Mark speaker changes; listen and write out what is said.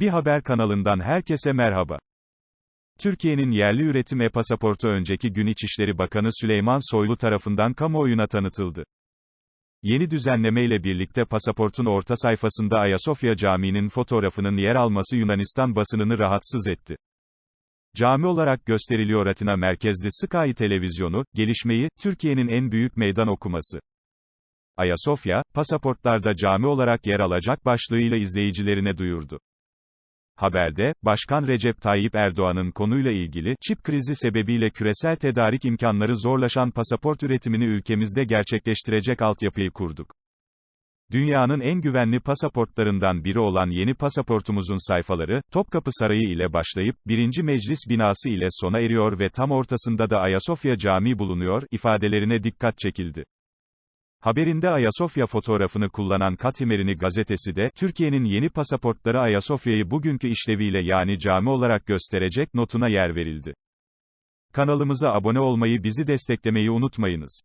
Speaker 1: Bir haber kanalından herkese merhaba. Türkiye'nin yerli üretim e-pasaportu önceki gün İçişleri Bakanı Süleyman Soylu tarafından kamuoyuna tanıtıldı. Yeni düzenleme ile birlikte pasaportun orta sayfasında Ayasofya Camii'nin fotoğrafının yer alması Yunanistan basınını rahatsız etti. Cami olarak gösteriliyor Atina merkezli Sky televizyonu, gelişmeyi, Türkiye'nin en büyük meydan okuması. Ayasofya, pasaportlarda cami olarak yer alacak başlığıyla izleyicilerine duyurdu. Haberde, Başkan Recep Tayyip Erdoğan'ın konuyla ilgili, çip krizi sebebiyle küresel tedarik imkanları zorlaşan pasaport üretimini ülkemizde gerçekleştirecek altyapıyı kurduk. Dünyanın en güvenli pasaportlarından biri olan yeni pasaportumuzun sayfaları, Topkapı Sarayı ile başlayıp, 1. Meclis binası ile sona eriyor ve tam ortasında da Ayasofya Camii bulunuyor, ifadelerine dikkat çekildi. Haberinde Ayasofya fotoğrafını kullanan Katimerini gazetesi de, Türkiye'nin yeni pasaportları Ayasofya'yı bugünkü işleviyle yani cami olarak gösterecek notuna yer verildi. Kanalımıza abone olmayı bizi desteklemeyi unutmayınız.